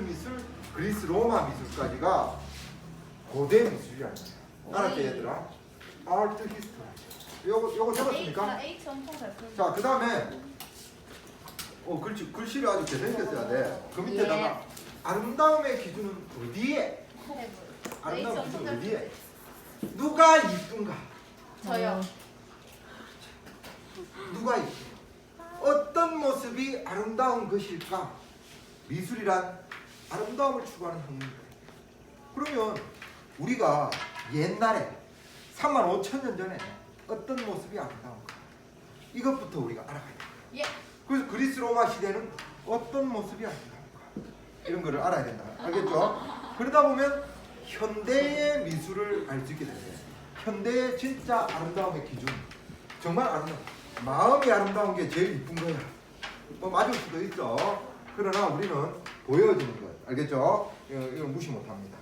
미술, 그리스 로마 미술까지가 고대 미술이라는 거야. 알았지 얘들아? 아트 히스토리. 요거 요거 적었습니까? H 엄청 잘 풀. 자, 그 다음에 어 글씨 글씨를 아주 제대로 써야 돼. 그 밑에다가 아름다움의 기준은 어디에? H 아름다움 잘 어디에? 풀. 누가 이쁜가? 저요. 누가 이쁜가? 어떤 모습이 아름다운 것일까? 미술이란 아름다움을 추구하는 학문이다. 그러면 우리가 옛날에 3만 5천 년 전에 어떤 모습이 아름다운가? 이것부터 우리가 알아가야 돼. 예. 그래서 그리스 로마 시대는 어떤 모습이 아름다운가? 이런 거를 알아야 된다. 알겠죠? 그러다 보면 현대의 미술을 알 수 있게 되요 현대의 진짜 아름다움의 기준. 정말 아름다운. 마음이 아름다운 게 제일 이쁜 거야. 뭐 맞을 수도 있어. 그러나 우리는 보여지는 것. 알겠죠? 이거, 이거 무시 못 합니다.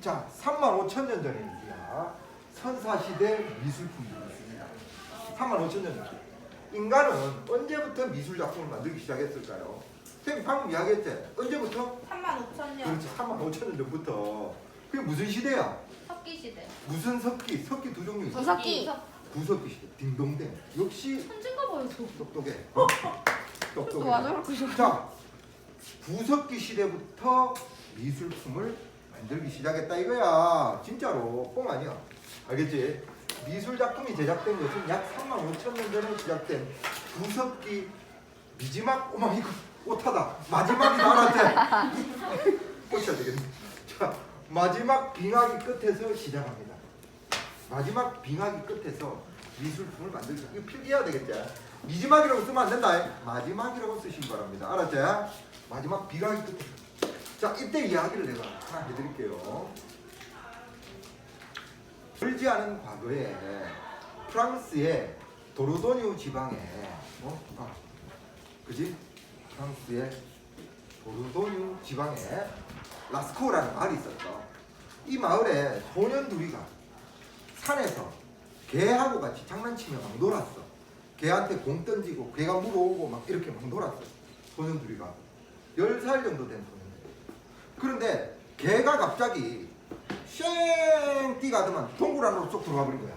자, 3만 5천 년 전의 일이야. 선사시대 미술품들이 있습니다. 3만 5천 년 전. 인간은 언제부터 미술 작품을 만들기 시작했을까요? 선생님 방금 이야기했지? 언제부터? 3만 5천 년. 그렇지, 3만 5천 년 전부터. 그게 무슨 시대야? 석기 시대. 무슨 석기? 석기 두 종류 있어. 구석기. 구석기 시대. 딩동댕. 역시 천진가 봐요, 저. 똑똑해. 똑똑해. 또 와서 그렇고 싶어. 자, 구석기 시대부터 미술품을 만들기 시작했다 이거야. 진짜로 뻥 아니야. 알겠지? 미술 작품이 제작된 것은 약 3만 5천 년 전에 시작된 구석기 미지막 어머 이거 오타다. 마지막이 나왔지. 꽂혀야 되겠네. 자, 마지막 빙하기 끝에서 시작합니다. 마지막 빙하기 끝에서 미술품을 만들기 이거 필기해야 되겠지. 미지막이라고 쓰면 안 된다. 마지막이라고 쓰시기 바랍니다. 알았지? 마지막 빙하기 끝에. 자, 이때 이야기를 내가 하나 해드릴게요. 멀지 않은 과거에 프랑스의 도르도뉴 지방에 어? 아, 그지? 프랑스의 도르도뉴 지방에 라스코라는 마을이 있었어. 이 마을에 소년 둘이가 산에서 개하고 같이 장난치며 막 놀았어. 개한테 공 던지고 개가 물어오고 막 이렇게 막 놀았어. 소년 둘이가 10살 정도 된 소년들. 그런데 개가 갑자기 쉥 뛰가더만 동굴 안으로 쏙 들어가 버린 거야.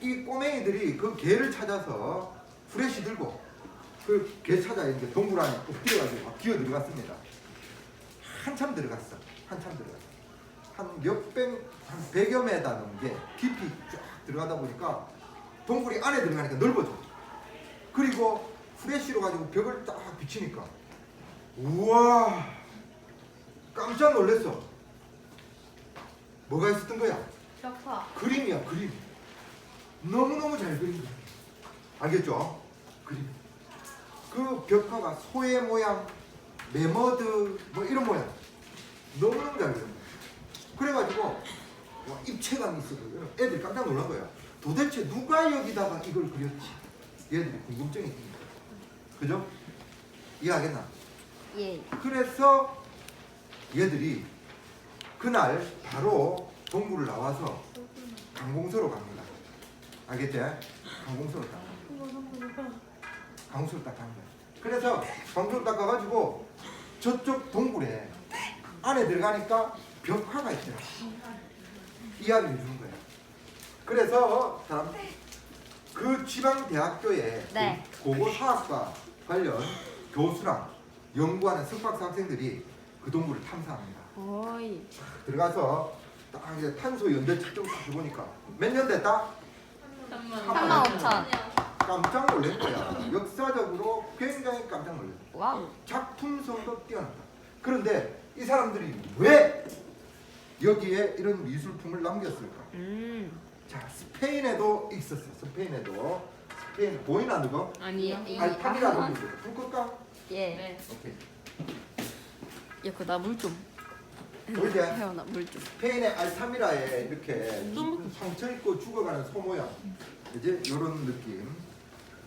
이 꼬맹이들이 그 개를 찾아서 후레쉬 들고 그 개 찾아 이렇게 동굴 안에 엎드려가지고 막 기어 들어갔습니다. 한참 들어갔어. 한참 들어갔어. 한 몇백, 한 100여 메다 넘게 깊이 쫙 들어가다 보니까 동굴이 안에 들어가니까 넓어져. 그리고 후레쉬로 가지고 벽을 딱 비치니까 우와 깜짝 놀랐어. 뭐가 있었던 거야? 벽화. 그림이야 그림. 너무너무 잘 그린 거야. 알겠죠? 그림. 그 벽화가 소의 모양, 매머드 뭐 이런 모양. 너무너무 잘 그린 거야. 그래가지고 와, 입체감이 있어. 애들이 깜짝 놀란 거야. 도대체 누가 여기다가 이걸 그렸지? 얘들이 궁금증이 거야. 그죠? 이해하겠나? 예. 그래서 얘들이 그날 바로 동굴을 나와서 강공서로 갑니다. 알겠지? 강공서로 가. 강공서로 딱 가는 거야. 그래서 강공서로 딱 가가지고 저쪽 동굴에 안에 들어가니까 벽화가 있더라. 이야기를 해주는 거야. 그래서 사람 그 지방 대학교에 네. 고고 사학과 관련 교수랑 연구하는 석박사 학생들이 그 동굴을 탐사합니다. 오이. 들어가서 딱 이제 탄소 연대 측정 딱 해보니까 몇 년 됐다? 3만 5천. 깜짝 놀란 거야. 역사적으로 굉장히 깜짝 놀랐어. 와우. 작품성도 뛰어났다. 그런데 이 사람들이 왜 여기에 이런 미술품을 남겼을까? 음. 자, 스페인에도 있었어. 스페인에도 스페인 보이나 누가? 아니. 알타미라는 게 있어. 불 끌까? 예. 네. 오케이. 야, 그나 물 좀. 보이지? 혜원아 물 좀. 스페인의 알타미라에 이렇게 상처 입고 죽어가는 소 모양 이제 이런 느낌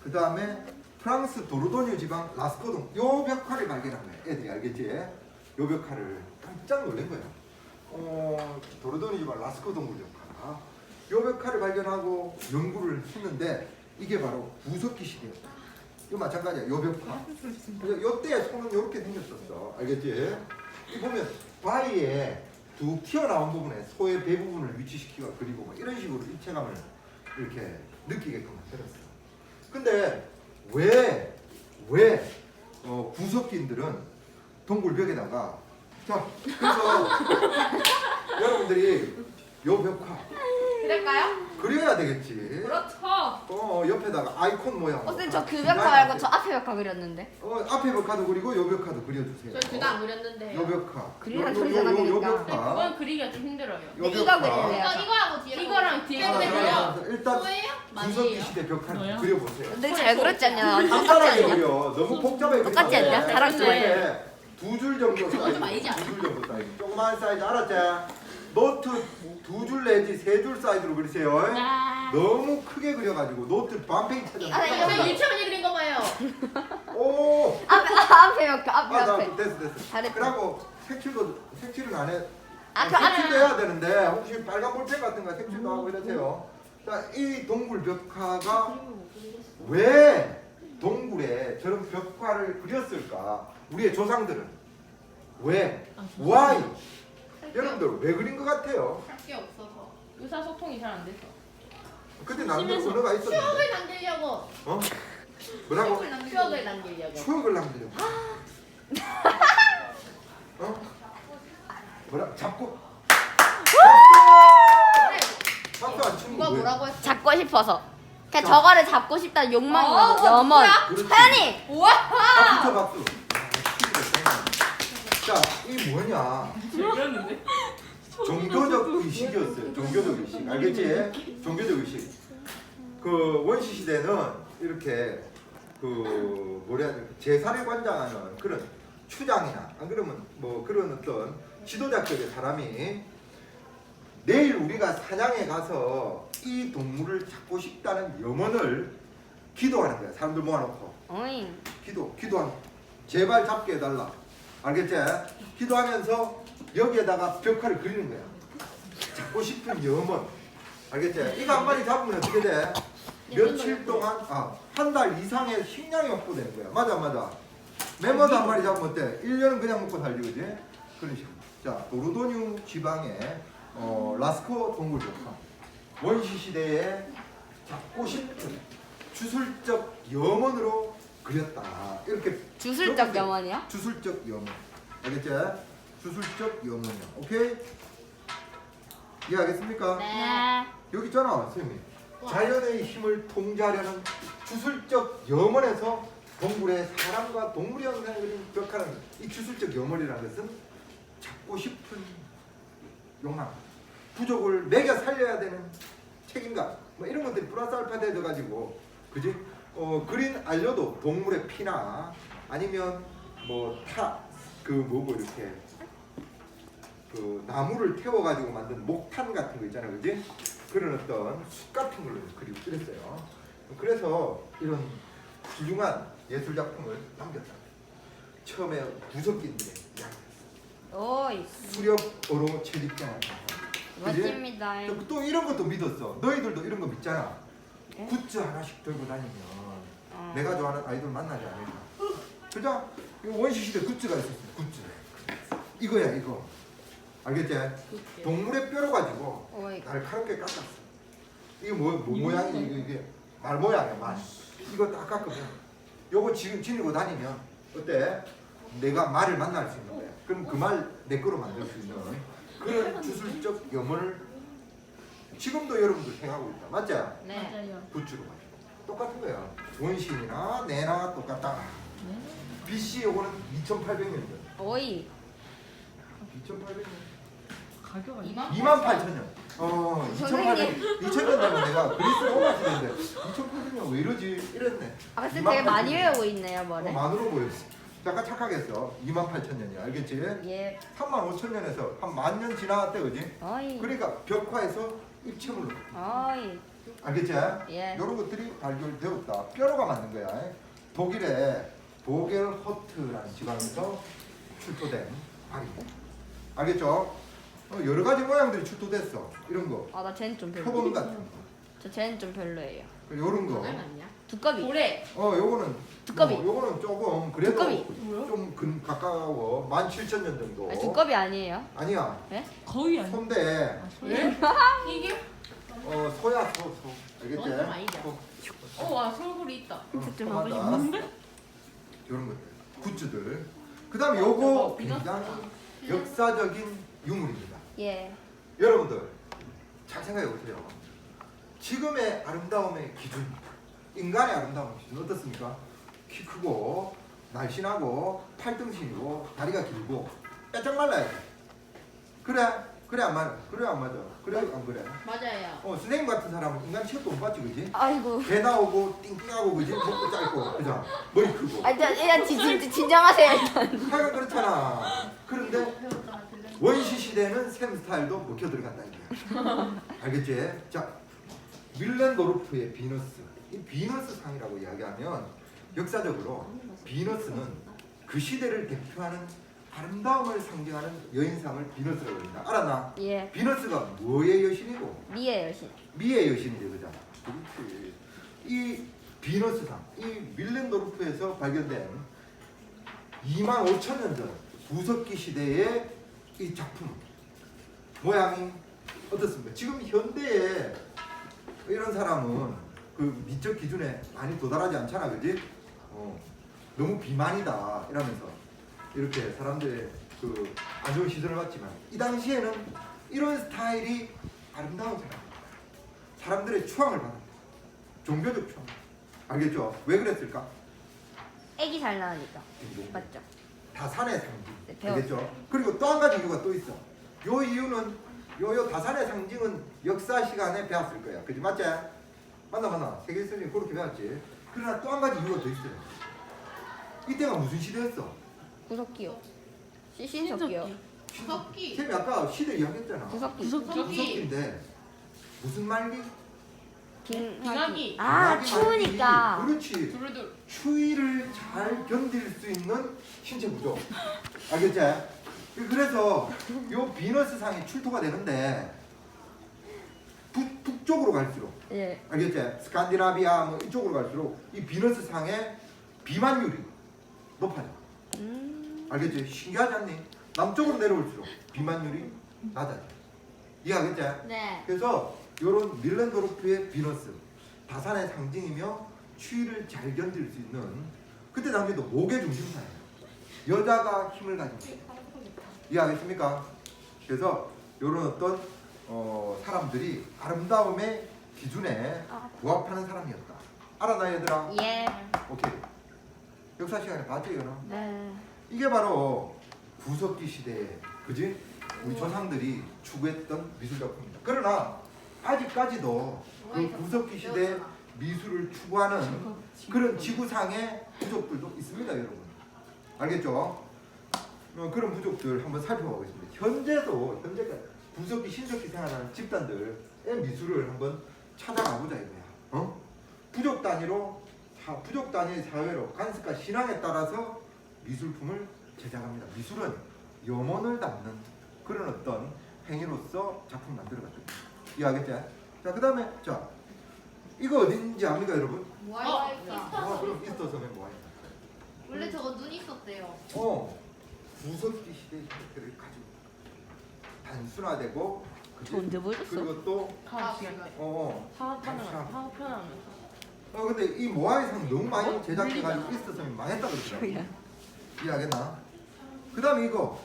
그 다음에 프랑스 도르도뉴 지방 라스코동 요 벽화를 발견한 거야 애들이 알겠지? 요 벽화를 깜짝 놀란 거야 어, 도르도뉴 지방 라스코 동굴 벽화 요 벽화를 발견하고 연구를 했는데 이게 바로 구석기 시대였다 이거 마찬가지야. 요 벽화. 그래서 요때 손은 요렇게 생겼었어. 알겠지? 이 보면 바위에 툭 튀어나온 부분에 소의 배 부분을 위치시키고 그리고 막 이런 식으로 입체감을 이렇게 느끼게끔 만들었어. 근데 왜, 왜, 어, 구석기들은 동굴벽에다가 자, 그래서 여러분들이 요 벽화 그럴까요? 그려야 되겠지. 그렇죠. 어, 옆에다가 아이콘 모양. 어, 쌤저그 벽화 말고 저 앞에 벽화 그렸는데. 어, 앞에 벽화도 그리고 요 벽화도 그려주세요. 저희 둘다 안 그렸는데요. 요 벽화. 요- 소리가 요- 나니까. 근데 벽화. 그건 그리기가 좀 힘들어요. 근데 이거 벽화. 그릴래요. 이거 이거하고 뒤에 이거랑 뒤에. 알았어. 일단 뭐예요? 구석기. 시대 벽화를 뭐야? 그려보세요. 근데 잘 그렸지 않냐? 똑같지 간단하게 않냐? 그려. 너무 복잡하게 똑같지 그리면 않냐? 다락조에. 이렇게 두 줄 정도 그건 좀 사이즈. 아니지 않아? 두줄 정도 사이즈. 조그만 사이즈 알았지? 노트 두 줄 내지 세 줄 사이즈로 그리세요. 아. 너무 크게 그려가지고 노트 반페이지 찾아. 아, 이거 유치원이 그린 거 봐요. 오. 앞에 앞에 앞에 아, 나 앞에. 됐어 됐어. 잘했다. 그리고 색칠도 색칠은 안 해. 아, 그 색칠도 해야 되는데 혹시 빨간 볼펜 같은 거 색칠도 하고 이러세요. 자, 이 동굴 벽화가 왜 동굴에 저런 벽화를 그렸을까? 우리의 조상들은 왜? Why? 여러분들 왜 그린 것 같아요? 할게 없어서. 의사소통이 잘 안 돼서. 그때 남들 심해서. 언어가 있었는데 추억을 남기려고. 어? 뭐라고? 추억을 남기려고. 추억을 남기려고 어? 뭐라? 잡고 박수 안 치면 누가 왜? 뭐라고 했어? 잡고 싶어서. 그냥 자. 저거를 잡고 싶다는 욕망이 어, 있는 염원. 그렇지. 하연이 우와. 아, 붙여 박수. 자, 이 뭐냐? 그랬는데? 종교적 의식이었어요. 종교적 의식. 알겠지? 종교적 의식. 그 원시 시대는 이렇게 그 뭐라 해야 돼? 제사를 관장하는 그런 추장이나 안 그러면 뭐 그런 어떤 지도자격의 사람이 내일 우리가 사냥에 가서 이 동물을 잡고 싶다는 염원을 기도하는 거야. 사람들 모아놓고. 기도, 기도하는 제발 잡게 해달라. 알겠지? 기도하면서 여기에다가 벽화를 그리는 거야. 잡고 싶은 염원. 알겠지? 이거 한 마리 잡으면 어떻게 돼? 며칠 동안, 아, 한 달 이상의 식량이 확보되는 거야. 맞아, 맞아. 메모도 한 마리 잡으면 어때? 1년은 그냥 먹고 살지, 그지? 그런 식으로. 자, 도르도뉴 지방의 어, 라스코 동굴 벽화. 원시 시대에 잡고 싶은 주술적 염원으로 그렸다. 이렇게 주술적 염원이요? 주술적 염원. 알겠지? 주술적 염원이야. 오케이? 이해하겠습니까? 네. 여기 있잖아, 선생님. 와. 자연의 힘을 통제하려는 주술적 염원에서 동굴의 사람과 동물의 형상을 그린 벽화는 이 주술적 염원이라는 것은 잡고 싶은 욕망, 부족을 매겨 살려야 되는 책임감, 뭐 이런 것들이 플러스 알파 돼가지고, 그지? 어, 그린 알려도 동물의 피나 아니면 뭐 타, 그 뭐고 이렇게 그 나무를 태워 가지고 만든 목탄 같은 거 있잖아요, 그지? 그런 어떤 숲 같은 걸로 그리고 그랬어요. 그래서 이런 훌륭한 예술 작품을 남겼다. 처음에 구석기들의 오이. 수렵어로 채집장을 멋집니다. 또, 또 이런 것도 믿었어. 너희들도 이런 거 믿잖아. 네? 굿즈 하나씩 들고 다니면 어. 내가 좋아하는 아이돌 만나지 않을까. 그죠? 이거 원시 시대 굿즈가 있었어. 굿즈. 이거야 이거. 알겠지? 동물의 뼈로 가지고 오이. 날카롭게 깎았어. 이게 뭐, 뭐 모양이 이게, 이게 말 모양이야 말. 이거 딱 깎으면 요거 지금 지니고 다니면 어때? 내가 말을 만날 수 있는 거야. 그럼 그 말 내 거로 만들 수 있는 그런 주술적 염원을 지금도 여러분들 행하고 있다. 맞지? 네. 맞아요. 굿즈로 똑같은 거야. 원신이나 내나 똑같다. 네. BC 요거는 2,800년 전. 오이. 2,800년. 가격 2만 2만 8천 년. 어, 2,800년. 2,000년 전에 내가 그리스 로마 시대인데 2,800년 왜 이러지? 이랬네. 아까 쌤 2만 되게 8천 많이 년. 외우고 있네요, 어, 뭐래. 만으로 보였어. 잠깐 착각했어. 2만 8천 년이야. 알겠지? 예. 3만 5천 년에서 한 만 년 지나갔대, 그지? 어이. 그러니까 벽화에서 입체물로. 어이. 알겠지? 예. 이런 것들이 발견되었다. 뼈로가 만든 거야. 독일의 보겔호트라는 지방에서 출토된 발입니다. 알겠죠? 어, 여러 가지 모양들이 출토됐어. 이런 거. 아, 나 쟤는 좀 별로. 표범 같은 거. 저 쟤는 좀 별로예요. 요런 거. 아니야? 두꺼비. 고래. 어 요거는 두꺼비. 어, 요거는 조금 그래도 두꺼비. 뭐야? 좀 근, 가까워 17,000년 정도. 아, 두꺼비 아니에요? 아니야. 거의 아니야. 손대. 왜? 이게? 어 소야 소 소. 알겠지? 어, 와, 솔골이 있다. 어, 좀. 하고 뭔데? 요런 것들. 굿즈들. 그다음에 요거 저거 비너스. 굉장히 역사적인 유물입니다. 예. 여러분들 잘 생각해 보세요. 지금의 아름다움의 기준, 인간의 아름다움의 기준 어떻습니까? 키 크고 날씬하고 팔등신이고 다리가 길고 빼짝 말라야 돼. 그래, 그래 안 맞아. 그래 안 맞아. 그래 안 그래. 맞아요. 어 선생님 같은 사람은 인간 취업도 못 받지 그지? 아이고. 배 나오고 띵띵하고 그지? 목도 짧고 그죠? 머리 크고. 아, 저, 일단 진, 진, 진정하세요, 일단. 하여간 그렇잖아. 그런데. 원시 시대는 샘 스타일도 먹혀 들어간다 이거야. 알겠지? 자, 밀렌도르프의 비너스. 이 비너스 상이라고 이야기하면 역사적으로 비너스는 그 시대를 대표하는 아름다움을 상징하는 여인상을 비너스라고 합니다. 알았나? 예. 비너스가 뭐의 여신이고 미의 여신. 미의 여신이죠, 그죠? 그렇지. 이 비너스상, 이 밀렌도르프에서 발견된 2만 5천 년 전 구석기 시대의 이 작품 모양이 어떻습니까? 지금 현대에 이런 사람은 그 미적 기준에 많이 도달하지 않잖아, 그지? 어, 너무 비만이다 이러면서 이렇게 사람들의 그 안 좋은 시선을 받지만 이 당시에는 이런 스타일이 아름다운 사람, 사람들의 추앙을 받는다. 종교적 추앙. 알겠죠? 왜 그랬을까? 애기 잘 나으니까. 맞죠? 다산의 상징. 네, 배웠어요. 알겠죠? 그리고 또 한 가지 이유가 또 있어. 요 이유는 요요 다산의 상징은 역사 시간에 배웠을 거야. 그지 맞지? 맞나 맞나? 세계 선생님 그렇게 배웠지. 그러나 또 한 가지 이유가 더 있어요. 이때가 무슨 시대였어? 구석기요. 시신석기요. 구석기. 쌤이 아까 시대 이야기했잖아. 구석기. 구석기. 구석기인데 무슨 말기? 빙하기. 빙하기. 아, 추우니까. 말기. 그렇지. 두루둘. 추위를 잘 견딜 수 있는 신체 구조. 알겠지? 그래서 요 비너스 상이 출토가 되는데 북, 북쪽으로 갈수록 예. 알겠지? 스칸디나비아 뭐 이쪽으로 갈수록 이 비너스 상의 비만율이 높아져. 음. 알겠지? 신기하지 않니? 남쪽으로 내려올수록 비만율이 낮아져. 이해하겠지? 네. 그래서 요런 밀렌도르프의 비너스 다산의 상징이며 추위를 잘 견딜 수 있는 그때 당시에도 목의 중심사예요. 여자가 힘을 가진 거예요. 이해하겠습니까? 그래서 요런 어떤 어, 사람들이 아름다움의 기준에 아. 부합하는 사람이었다. 알아나 얘들아? 예. 오케이. 역사 시간에 봤지 이거는? 네. 이게 바로 구석기 시대에 그지 우리. 조상들이 추구했던 미술 작품입니다. 그러나 아직까지도 그 구석기 시대 미술을 추구하는 그런 지구상의 부족들도 있습니다, 여러분. 알겠죠? 어, 그런 부족들 한번 살펴보겠습니다. 현재도 현재까지 구석기 신석기 생활하는 집단들의 미술을 한번 찾아가 보자 이거야. 어? 부족 단위로 사- 부족 단위의 사회로 간섭과 신앙에 따라서 미술품을 제작합니다. 미술은 염원을 담는 그런 어떤 행위로서 작품 만들어갔죠. 이해하겠지? 자, 그 다음에 자 이거 어딘지 압니까, 여러분? 뭐야? 아, 그럼 이스터 섬에 뭐하냐? 원래 저거 눈 있었대요. 어, 구석기 시대의 형태를 가지고 단순화되고? 언제 보여줬어? 그리고 또 시간 때. 어, 감사. 사업하면서. 어 근데 이 모아이상 너무 많이 어? 제작해가지고. 이스터 섬이 망했다 그러더라고. 이해하겠나? 그 다음에 이거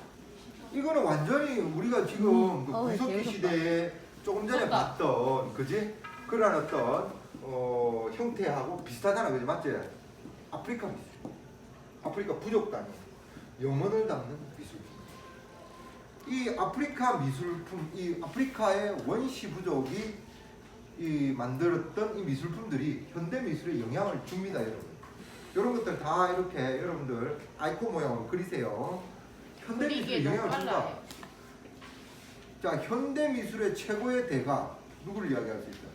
이거는 완전히 우리가 지금 그 어, 구석기 재밌었다. 시대에 조금 전에 무섭다. 봤던 그지? 그런 어떤 어, 형태하고 비슷하잖아 그지 맞지? 아프리카 미술 아프리카 부족 단위 영혼을 담는 미술품 이 아프리카 미술품 이 아프리카의 원시 부족이 이 만들었던 이 미술품들이 현대 미술에 영향을 줍니다 여러분 이런 것들 다 이렇게 여러분들 아이콘 모양으로 그리세요. 현대 너무 영향을 준다. 자, 현대 미술의 최고의 대가 누구를 이야기할 수 있다?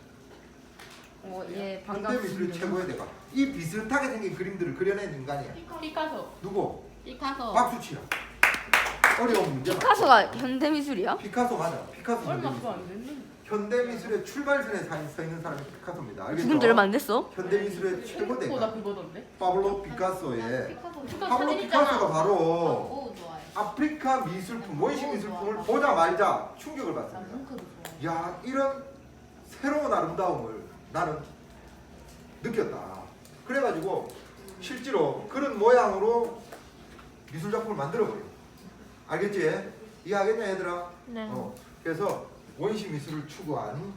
어, 예, 현대 미술의 반갑습니다. 최고의 대가. 이 비슷하게 생긴 그림들을 그려낸 인간이야. 피카소. 누구? 피카소. 박수 치라. 어려운 문제. 피카소가 현대미술이야? 피카소 맞아. 피카소. 얼마 현대 미술. 안 됐는데. 현대 미술의 출발선에 서서 있는 사람이 피카소입니다. 알겠죠? 죽은 지 얼마 안 됐어? 현대 미술의 보다 최고대가 그거던데. 파블로 피카소의 피카소 피카소 파블로. 피카소가 바로 오 좋아해. 아프리카 미술품 원시 미술품을 보자마자 충격을 나 받습니다. 뭉크도 좋아해. 야 이런 새로운 아름다움을 나는 느꼈다. 그래가지고 실제로 그런 모양으로 미술 작품을 만들어 버려. 알겠지? 이해하겠냐 얘들아? 네. 어, 그래서 원시 미술을 추구한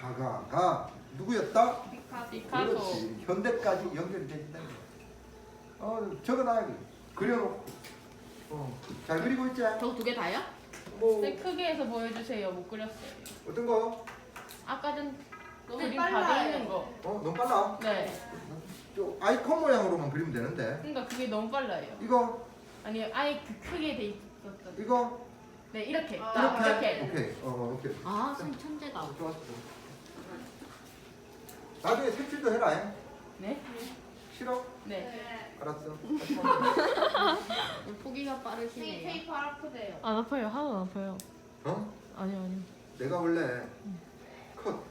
화가가 누구였다? 피카소. 그렇지. 현대까지 연결이 된다. 어, 적어놔야 돼. 그려놓고. 어, 잘 그리고 있지? 저거 두개 다요? 뭐 네, 크게 해서 보여주세요. 못 그렸어요. 어떤 거? 아까 전 너무 그림 빨라요. 다돼 있는 거. 어, 너무 빨라. 네. 좀 아이콘 모양으로만 그리면 되는데. 그러니까 그게 너무 빨라요. 이거, 아니 아예 그 크게 돼 있었던. 이거 네 이렇게. 아, 딱 이렇게. 이렇게. 오케이. 어, 오케이. 아, 선 천재다. 좋았어. 나중에 색칠도 해라. 잉? 네. 싫어? 네. 알았어. 포기가 빠르시네요. 테이프 아프대요. 안 아파요. 하나도 안 아파요. 어? 아니요, 아니요. 내가 원래 컷.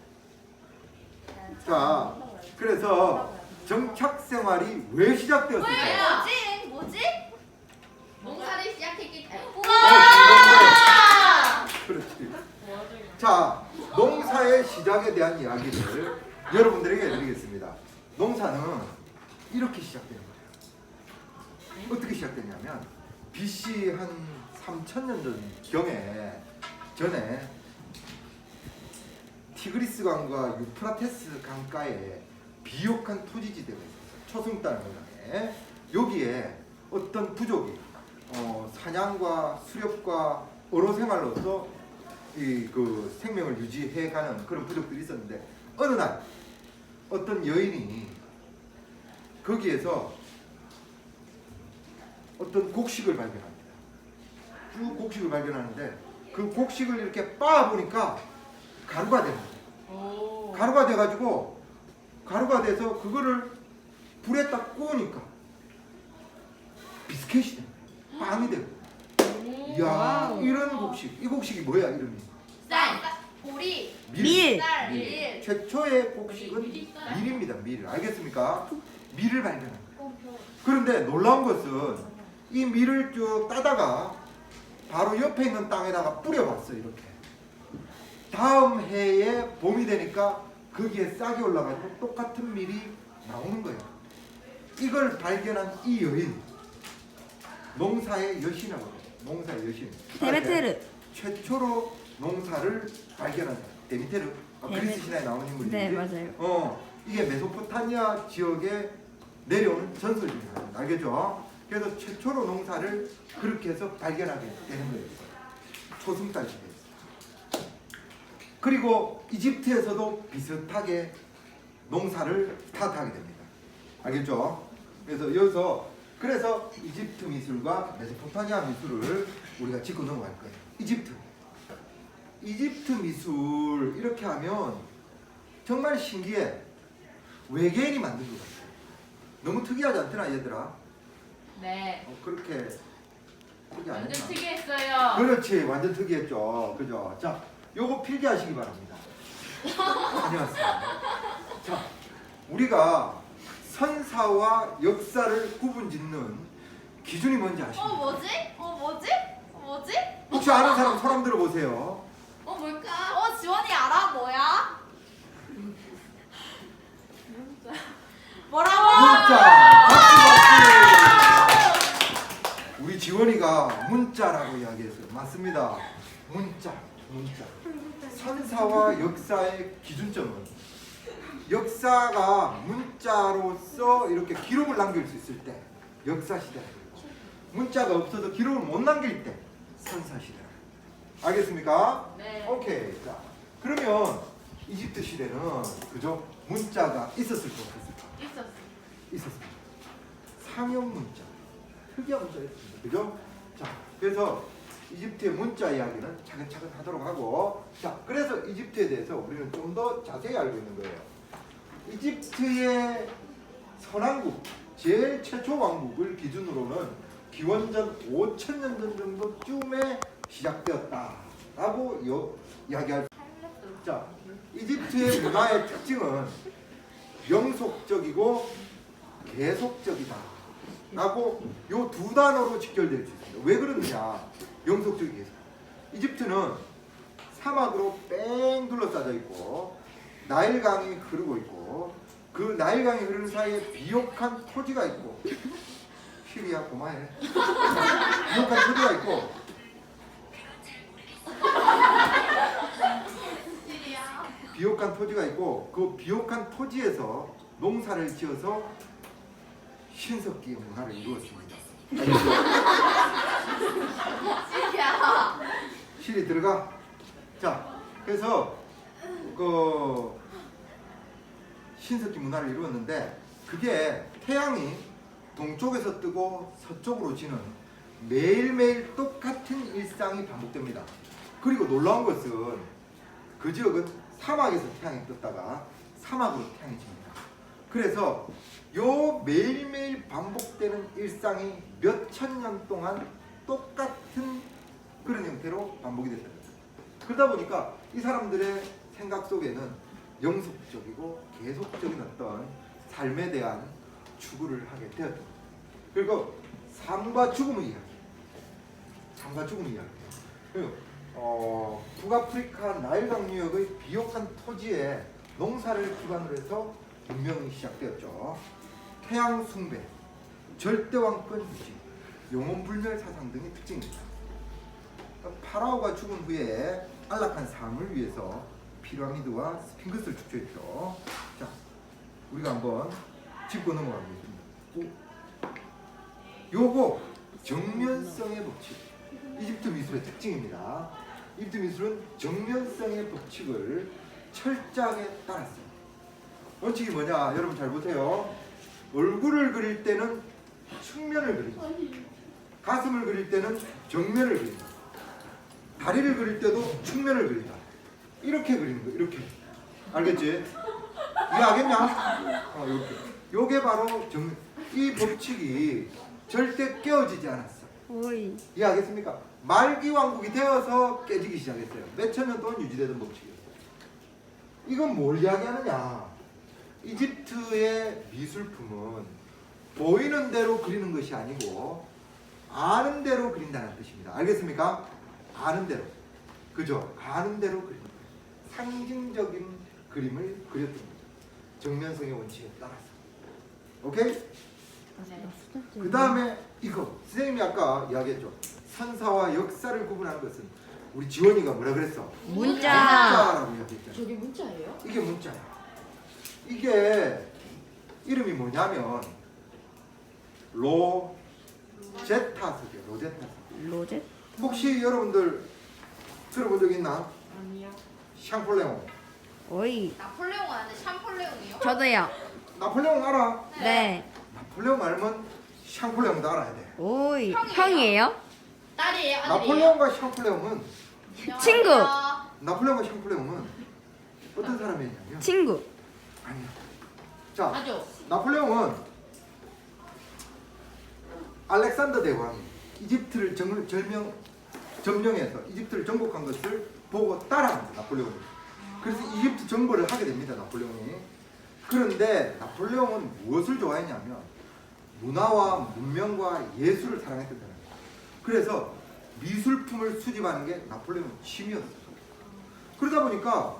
자, 그래서 정착 생활이 왜 시작되었을까? 뭐지? 뭐지? 농사를 시작했기 때문에지. 자, 농사의 시작에 대한 이야기를 여러분들에게 해드리겠습니다. 농사는 이렇게 시작되는 거예요. 어떻게 시작되냐면 BC 한 3천년 전 경에 전에 티그리스 강과 유프라테스 강가에 비옥한 토지지대가 있었어요. 초승달 모양에 여기에 어떤 부족이 어, 사냥과 수렵과 어로 생활로서 이 그 생명을 유지해가는 그런 부족들이 있었는데 어느 날 어떤 여인이 거기에서 어떤 곡식을 발견합니다. 쭉 곡식을 발견하는데 그 곡식을 이렇게 빻아 보니까 가루가 되는 거예요. 오. 가루가 돼가지고 가루가 돼서 그거를 불에 딱 구우니까 비스켓이 된 거예요. 빵이 되고. 이 야 와우. 이런 곡식 이 곡식이 뭐야 이름이? 쌀, 보리, 밀. 쌀, 밀. 밀. 최초의 곡식은 밀. 밀입니다. 밀 알겠습니까? 밀을 발견한 거예요. 그런데 놀라운 것은 이 밀을 쭉 따다가 바로 옆에 있는 땅에다가 뿌려봤어요 이렇게. 다음 해에 봄이 되니까 거기에 싹이 올라가지고 똑같은 밀이 나오는 거예요. 이걸 발견한 이 여인 농사의 여신이라고 해요. 농사의 여신. 데메테르. 최초로 농사를 발견한 사람. 데미테르. 아, 데메- 그리스 신화에 나오는 인물이지. 네, 맞아요. 어, 이게 메소포타미아 지역에 내려오는 전설 중에 하나입니다. 알겠죠? 그래서 최초로 농사를 그렇게 해서 발견하게 되는 거예요. 초승달 시대에. 그리고 이집트에서도 비슷하게 농사를 스타트하게 됩니다. 알겠죠? 그래서 여기서 그래서 이집트 미술과 메소포타미아 미술을 우리가 짚고 넘어갈 거예요. 이집트. 이집트 미술 이렇게 하면 정말 신기해. 외계인이 만든 것 같아. 너무 특이하지 않더나 얘들아? 네. 어, 그렇게 특이 안 완전 했나? 특이했어요. 그렇지 완전 특이했죠 그죠 자 요거 필기하시기 바랍니다 안녕하세요 자 우리가 선사와 역사를 구분짓는 기준이 뭔지 어 아십니까 뭐지? 어 뭐지? 어, 뭐지? 혹시 아는 사람 손 한번 들어보세요 어 뭘까? 어 지원이 알아 뭐야? 뭐라고? 문자 박수 박수 우리 지원이가 문자라고 이야기했어요 맞습니다 문자 문자 선사와 역사의 기준점은 역사가 문자로서 이렇게 기록을 남길 수 있을 때 역사 시대 문자가 없어서 기록을 못 남길 때 선사 시대 알겠습니까? 네. 오케이 자 그러면 이집트 시대는 그죠 문자가 있었을 것 같습니다 있었어. 있었습니다. 상형 문자, 특이한 문자였습니다. 그죠? 자, 그래서 이집트의 문자 이야기는 차근차근 하도록 하고, 자, 그래서 이집트에 대해서 우리는 좀 더 자세히 알고 있는 거예요. 이집트의 선왕국, 제일 최초 왕국을 기준으로는 기원전 5천년 전 정도쯤에 시작되었다라고 여, 이야기할 수 자, 이집트의 문화의 특징은 영속적이고 계속적이다. 라고 요 두 단어로 직결될 수 있습니다. 왜 그러느냐? 영속적이 계속. 이집트는 사막으로 뺑 둘러싸여 있고 나일강이 흐르고 있고 그 나일강이 흐르는 사이에 비옥한 토지가 있고 시리아 고마해. 비옥한 토지가 있고 비옥한 토지가 있고 그 비옥한 토지에서 농사를 지어서 신석기의 문화를 이루었습니다. 실이 들어가. 자, 그래서 그 신석기 문화를 이루었는데 그게 태양이 동쪽에서 뜨고 서쪽으로 지는 매일매일 똑같은 일상이 반복됩니다. 그리고 놀라운 것은 그 지역은 사막에서 태양이 떴다가 사막으로 태양이 집니다. 그래서 요 매일매일 반복되는 일상이 몇 천 년 동안 똑같은 그런 형태로 반복이 됐다. 그러다 보니까 이 사람들의 생각 속에는 영속적이고 계속적인 어떤 삶에 대한 추구를 하게 되었다. 그리고 삶과 죽음의 이야기. 삶과 죽음의 이야기. 그리고 어, 북아프리카 나일 강 유역의 비옥한 토지에 농사를 기반으로 해서 문명이 시작되었죠. 태양 숭배, 절대왕권 유지, 영혼불멸 사상 등이 특징입니다. 파라오가 죽은 후에 안락한 삶을 위해서 피라미드와 스핑크스를 축조했죠. 자, 우리가 한번 짚고 넘어가겠습니다. 오. 요거 정면성의 법칙. 이집트 미술의 특징입니다. 이집트 미술은 정면성의 법칙을 철저하게 따랐어요. 원칙이 뭐냐? 여러분 잘 보세요. 얼굴을 그릴 때는 측면을 그립니다. 가슴을 그릴 때는 정면을 그린다. 다리를 그릴 때도 측면을 그린다. 이렇게 그리는 거, 이렇게. 알겠지? 이해하겠냐? 어, 이렇게. 요게 바로 정, 이 법칙이 절대 깨어지지 않았어. 오이. 이해하겠습니까? 말기 왕국이 되어서 깨지기 시작했어요. 몇천 년 동안 유지되던 법칙이었어요. 이건 뭘 이야기하느냐? 이집트의 미술품은 보이는 대로 그리는 것이 아니고 아는 대로 그린다는 뜻입니다. 알겠습니까? 아는 대로. 그죠? 아는 대로 그린다. 상징적인 그림을 그렸던 거죠. 정면성의 원칙에 따라서. 오케이? 네. 그 다음에 이거 선생님이 아까 이야기했죠. 선사와 역사를 구분하는 것은 우리 지원이가 뭐라 그랬어? 문자. 문자라고 이야기했잖아요. 저게 문자예요? 이게 문자야. 이게 이름이 뭐냐면 로제타스죠. 로제타스. 로제? 혹시 여러분들 들어본 적 있나? 아니요. 샹폴레옹. 오이. 나폴레옹 아는데 샴폴레옹이요? 저도요. 나폴레옹 알아? 네. 나폴레옹 알면 샹폴레옹도 알아야 돼. 오이. 형이에요? 형이에요? 딸이에요? 아들이에요? 나폴레옹과 샹폴레옹은 친구. 안녕하세요. 나폴레옹과 샹폴레옹은 어떤 사람이었냐면 친구. 아니야. 자, 아죠. 나폴레옹은 알렉산더 대왕이 이집트를 정, 절명, 점령해서 이집트를 정복한 것을 보고 따라합니다. 나폴레옹이. 그래서 이집트 정벌을 하게 됩니다. 나폴레옹이. 그런데 나폴레옹은 무엇을 좋아했냐면 문화와 문명과 예술을 사랑했던 사람이에요. 그래서 미술품을 수집하는 게 나폴레옹 취미였어요. 그러다 보니까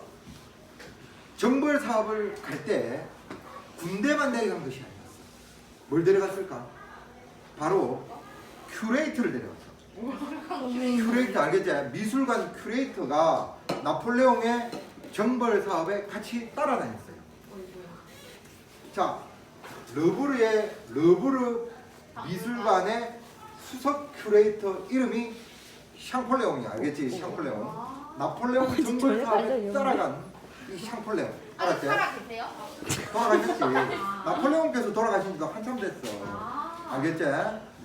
정벌 사업을 갈 때 군대만 내려간 것이 아니었어. 뭘 데려갔을까? 바로 큐레이터를 데려갔어. 큐레이터 알겠지? 미술관 큐레이터가 나폴레옹의 정벌 사업에 같이 따라다녔어요. 자, 러브르의 러브르 미술관의 수석 큐레이터 이름이 샹폴레옹이야. 알겠지? 샹폴레옹. 나폴레옹 정벌 사업에 따라간 이 샹폴레옹. 아직 알았지? 살아 계세요? 돌아가셨지. 나폴레옹께서 돌아가신 지도 한참 됐어. 아. 알겠지?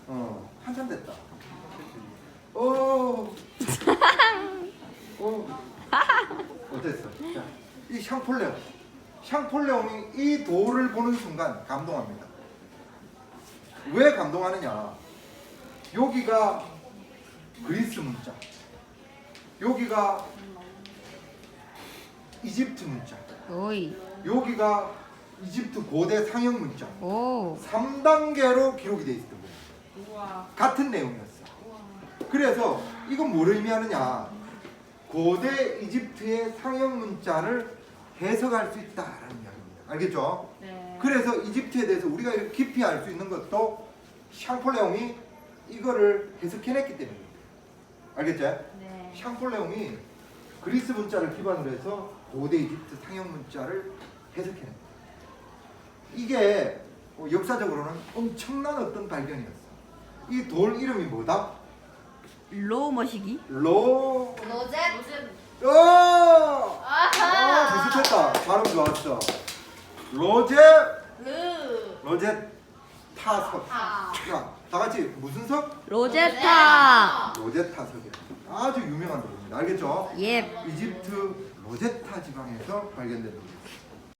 어, 한참 됐다. 오. 오. 어땠어? 자, 이 샹폴레옹. 샹폴레옹이 이 돌을 보는 순간 감동합니다. 왜 감동하느냐? 여기가 그리스 문자. 여기가 이집트 문자. 오이. 여기가 이집트 고대 상형 문자. 오. 3단계로 기록이 돼 거예요. 우와. 같은. 우와. 그래서 이건 뭘 의미하느냐? 고대 이집트의 상형 문자를 해석할 수 있다라는 이야기입니다. 알겠죠? 네. 그래서 이집트에 대해서 우리가 깊이 알 수 있는 것도 샹폴레옹이 이거를 해석해냈기 때문입니다. 알겠죠? 네. 샹폴레옹이 그리스 문자를 기반으로 해서 고대 이집트 상형 문자를 해석해냅니다. 이게 어, 역사적으로는 엄청난 어떤 발견이었어. 이 돌 이름이 뭐다? 로우 머시기. 로. 로제. 로제. 어! 아, 비슷했다. 발음 좋았어. 로제, 르. 로제 타석. 아. 자, 다 같이 무슨 석? 로제타. 로제타 석이 아주 유명한 돌입니다. 알겠죠? 예. 이집트 로제타 지방에서 발견된 돌입니다.